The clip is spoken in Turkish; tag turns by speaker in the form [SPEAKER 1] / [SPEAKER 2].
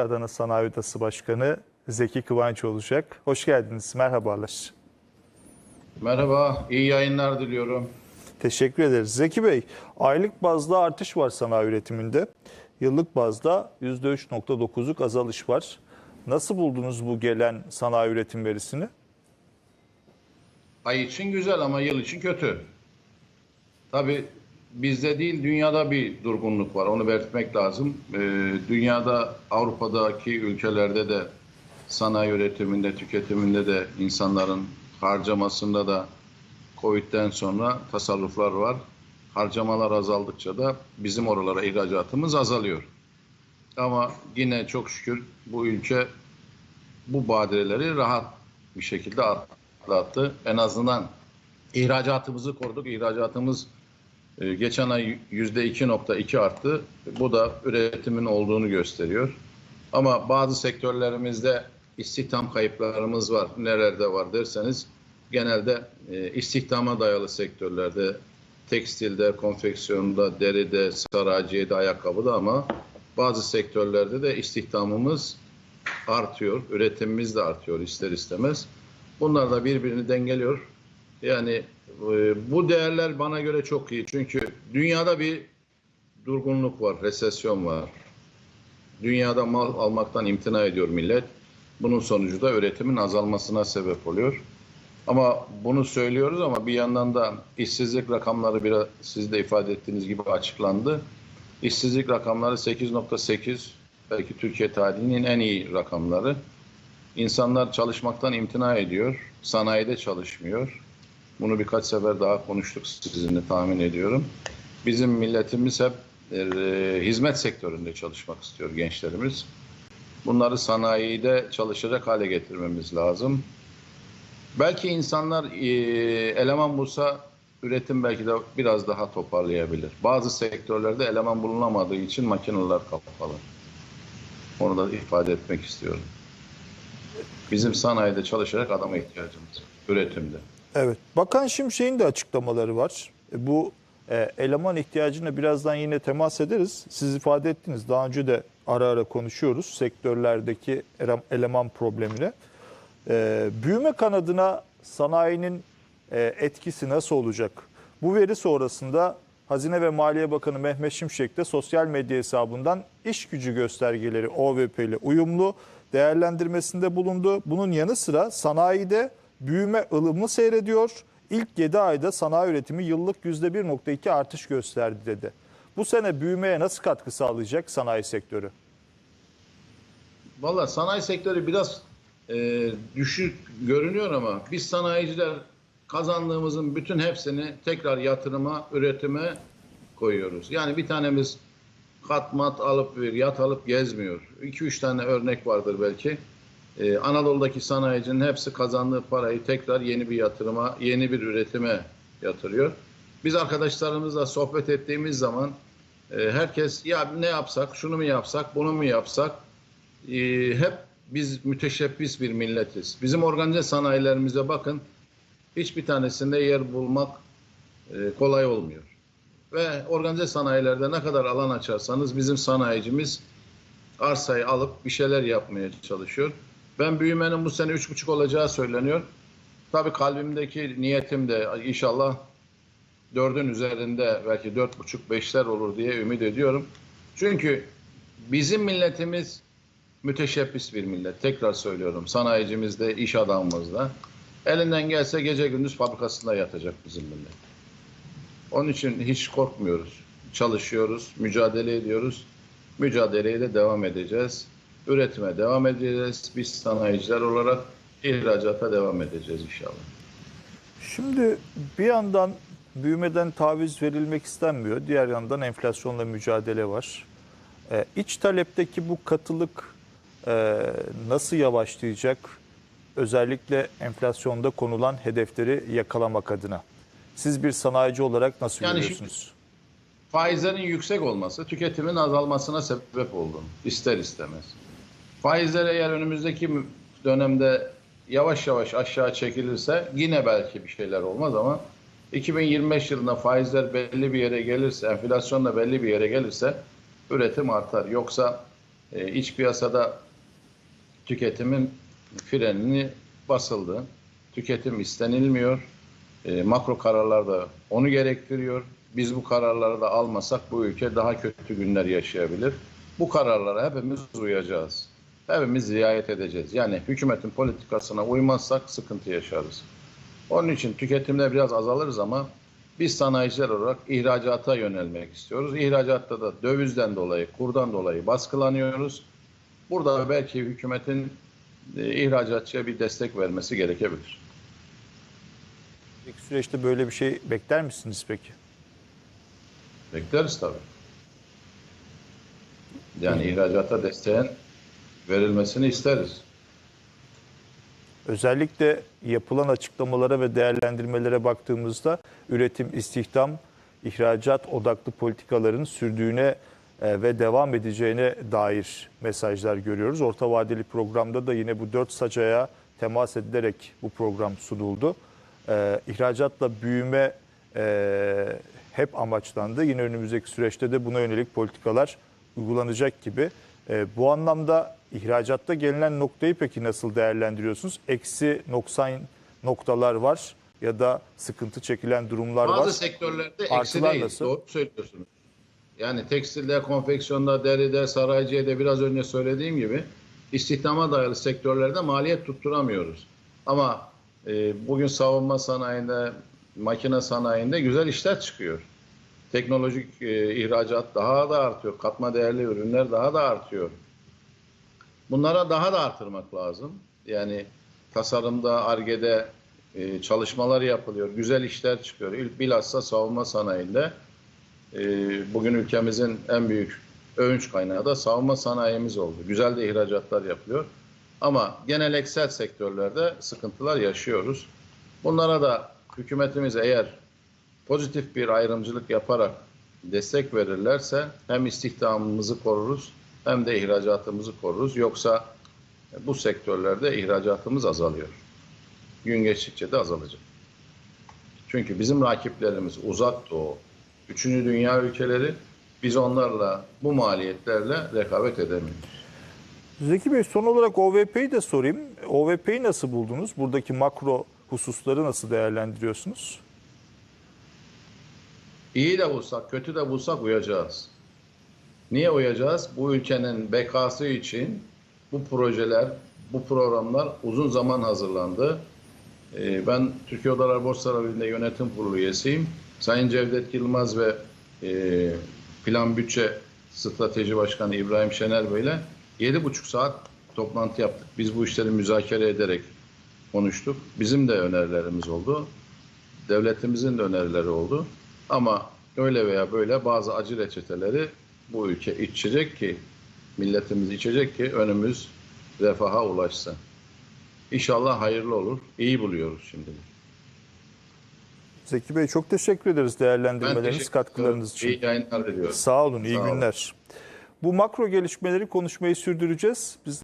[SPEAKER 1] Adana Sanayi Odası Başkanı Zeki Kıvanç olacak. Hoş geldiniz, merhabalar.
[SPEAKER 2] Merhaba, iyi yayınlar diliyorum.
[SPEAKER 1] Teşekkür ederiz. Zeki Bey, aylık bazda artış var sanayi üretiminde. Yıllık bazda %3.9'luk azalış var. Nasıl buldunuz bu gelen sanayi üretim verisini?
[SPEAKER 2] Ay için güzel ama yıl için kötü. Tabii bizde değil dünyada bir durgunluk var. Onu belirtmek lazım. Ee, dünyada Avrupa'daki ülkelerde de sanayi üretiminde, tüketiminde de insanların harcamasında da Covid'den sonra tasarruflar var. Harcamalar azaldıkça da bizim oralara ihracatımız azalıyor. Ama yine çok şükür bu ülke bu badireleri rahat bir şekilde atlattı. En azından ihracatımızı koruduk. İhracatımız e, geçen ay %2.2 arttı. Bu da üretimin olduğunu gösteriyor. Ama bazı sektörlerimizde istihdam kayıplarımız var. Nerede var derseniz genelde e, istihdama dayalı sektörlerde tekstilde, konfeksiyonda, deride, saraciyede, ayakkabıda ama bazı sektörlerde de istihdamımız artıyor. Üretimimiz de artıyor ister istemez. Bunlar da birbirini dengeliyor. Yani e, bu değerler bana göre çok iyi. Çünkü dünyada bir durgunluk var, resesyon var. Dünyada mal almaktan imtina ediyor millet. Bunun sonucu da üretimin azalmasına sebep oluyor. Ama bunu söylüyoruz ama bir yandan da işsizlik rakamları biraz siz de ifade ettiğiniz gibi açıklandı. İşsizlik rakamları 8.8 belki Türkiye tarihinin en iyi rakamları. İnsanlar çalışmaktan imtina ediyor. Sanayide çalışmıyor. Bunu birkaç sefer daha konuştuk sizinle tahmin ediyorum. Bizim milletimiz hep e, hizmet sektöründe çalışmak istiyor gençlerimiz. Bunları sanayide çalışacak hale getirmemiz lazım. Belki insanlar e, eleman bulsa üretim belki de biraz daha toparlayabilir. Bazı sektörlerde eleman bulunamadığı için makineler kapalı. Onu da ifade etmek istiyorum. Bizim sanayide çalışarak adama ihtiyacımız var. Üretimde.
[SPEAKER 1] Evet, Bakan Şimşek'in de açıklamaları var. E, Bu e, eleman ihtiyacına birazdan yine temas ederiz. Siz ifade ettiniz, daha önce de ara ara konuşuyoruz sektörlerdeki ele- eleman problemini. E, büyüme kanadına sanayinin etkisi nasıl olacak? Bu veri sonrasında Hazine ve Maliye Bakanı Mehmet Şimşek de sosyal medya hesabından iş gücü göstergeleri OVP ile uyumlu değerlendirmesinde bulundu. Bunun yanı sıra sanayide büyüme ılımlı seyrediyor. İlk 7 ayda sanayi üretimi yıllık %1.2 artış gösterdi dedi. Bu sene büyümeye nasıl katkı sağlayacak sanayi sektörü?
[SPEAKER 2] Valla sanayi sektörü biraz e, düşük görünüyor ama biz sanayiciler kazandığımızın bütün hepsini tekrar yatırıma, üretime koyuyoruz. Yani bir tanemiz katmat alıp bir yat alıp gezmiyor. 2-3 tane örnek vardır belki. Ee, Anadolu'daki sanayicinin hepsi kazandığı parayı tekrar yeni bir yatırıma, yeni bir üretime yatırıyor. Biz arkadaşlarımızla sohbet ettiğimiz zaman e, herkes ya ne yapsak, şunu mu yapsak, bunu mu yapsak e, hep biz müteşebbis bir milletiz. Bizim organize sanayilerimize bakın hiçbir tanesinde yer bulmak e, kolay olmuyor. Ve organize sanayilerde ne kadar alan açarsanız bizim sanayicimiz arsayı alıp bir şeyler yapmaya çalışıyor. Ben büyümenin bu sene 3,5 olacağı söyleniyor. Tabii kalbimdeki niyetim de inşallah dördün üzerinde belki dört buçuk beşler olur diye ümit ediyorum. Çünkü bizim milletimiz müteşebbis bir millet. Tekrar söylüyorum. Sanayicimiz de, iş adamımız da. Elinden gelse gece gündüz fabrikasında yatacak bizim millet. Onun için hiç korkmuyoruz. Çalışıyoruz, mücadele ediyoruz. Mücadeleye de devam edeceğiz. Üretime devam edeceğiz. Biz sanayiciler olarak ihracata devam edeceğiz inşallah.
[SPEAKER 1] Şimdi bir yandan büyümeden taviz verilmek istenmiyor. Diğer yandan enflasyonla mücadele var. Ee, iç talepteki bu katılık e, nasıl yavaşlayacak? Özellikle enflasyonda konulan hedefleri yakalamak adına. Siz bir sanayici olarak nasıl
[SPEAKER 2] Yani
[SPEAKER 1] görüyorsunuz?
[SPEAKER 2] faizlerin yüksek olması tüketimin azalmasına sebep oldu. ister istemez. Faizler eğer önümüzdeki dönemde yavaş yavaş aşağı çekilirse yine belki bir şeyler olmaz ama 2025 yılında faizler belli bir yere gelirse, enflasyon da belli bir yere gelirse üretim artar. Yoksa e, iç piyasada tüketimin frenini basıldı. Tüketim istenilmiyor. E, makro kararlar da onu gerektiriyor. Biz bu kararları da almasak bu ülke daha kötü günler yaşayabilir. Bu kararlara hepimiz uyacağız. Hepimiz riayet edeceğiz. Yani hükümetin politikasına uymazsak sıkıntı yaşarız. Onun için tüketimde biraz azalırız ama biz sanayiciler olarak ihracata yönelmek istiyoruz. İhracatta da dövizden dolayı, kurdan dolayı baskılanıyoruz. Burada belki hükümetin e, ihracatçıya bir destek vermesi gerekebilir.
[SPEAKER 1] Peki süreçte böyle bir şey bekler misiniz peki?
[SPEAKER 2] Bekleriz tabii. Yani ihracata desteğin verilmesini isteriz.
[SPEAKER 1] Özellikle yapılan açıklamalara ve değerlendirmelere baktığımızda üretim, istihdam, ihracat odaklı politikaların sürdüğüne e, ve devam edeceğine dair mesajlar görüyoruz. Orta vadeli programda da yine bu dört sacaya temas edilerek bu program sunuldu. E, İhracatla büyüme e, hep amaçlandı. Yine önümüzdeki süreçte de buna yönelik politikalar uygulanacak gibi. E, bu anlamda ihracatta gelinen noktayı peki nasıl değerlendiriyorsunuz? Eksi noksan noktalar var ya da sıkıntı çekilen durumlar
[SPEAKER 2] Bazı
[SPEAKER 1] var.
[SPEAKER 2] sektörlerde eksi
[SPEAKER 1] Artılar
[SPEAKER 2] değil.
[SPEAKER 1] nasıl?
[SPEAKER 2] Doğru söylüyorsunuz. Yani tekstilde, konfeksiyonda, deride, sarayciyede biraz önce söylediğim gibi istihdama dayalı sektörlerde maliyet tutturamıyoruz. Ama e, bugün savunma sanayinde, makine sanayinde güzel işler çıkıyor. Teknolojik e, ihracat daha da artıyor. Katma değerli ürünler daha da artıyor. Bunlara daha da artırmak lazım. Yani tasarımda, argede e, çalışmalar yapılıyor. Güzel işler çıkıyor. İlk bilhassa savunma sanayinde e, bugün ülkemizin en büyük övünç kaynağı da savunma sanayimiz oldu. Güzel de ihracatlar yapılıyor. Ama geneleksel sektörlerde sıkıntılar yaşıyoruz. Bunlara da hükümetimiz eğer pozitif bir ayrımcılık yaparak destek verirlerse hem istihdamımızı koruruz hem de ihracatımızı koruruz. Yoksa bu sektörlerde ihracatımız azalıyor. Gün geçtikçe de azalacak. Çünkü bizim rakiplerimiz uzak doğu, üçüncü dünya ülkeleri biz onlarla bu maliyetlerle rekabet edemiyoruz.
[SPEAKER 1] Zeki Bey son olarak OVP'yi de sorayım. OVP'yi nasıl buldunuz? Buradaki makro hususları nasıl değerlendiriyorsunuz?
[SPEAKER 2] İyi de bulsak, kötü de bulsak uyacağız. Niye uyacağız? Bu ülkenin bekası için bu projeler, bu programlar uzun zaman hazırlandı. Ee, Ben Türkiye Odalar Borsalar Birliği'nde yönetim kurulu üyesiyim. Sayın Cevdet Yılmaz ve e, Plan Bütçe Strateji Başkanı İbrahim Şener Bey ile 7,5 saat toplantı yaptık. Biz bu işleri müzakere ederek konuştuk. Bizim de önerilerimiz oldu. Devletimizin de önerileri oldu. Ama öyle veya böyle bazı acı reçeteleri bu ülke içecek ki, milletimiz içecek ki önümüz refaha ulaşsın. İnşallah hayırlı olur. İyi buluyoruz şimdilik.
[SPEAKER 1] Zeki Bey çok teşekkür ederiz değerlendirmeleriniz,
[SPEAKER 2] teşekkür
[SPEAKER 1] katkılarınız için.
[SPEAKER 2] İyi yayınlar diliyorum.
[SPEAKER 1] Sağ olun, iyi
[SPEAKER 2] Sağ olun.
[SPEAKER 1] günler. Bu makro gelişmeleri konuşmayı sürdüreceğiz. Biz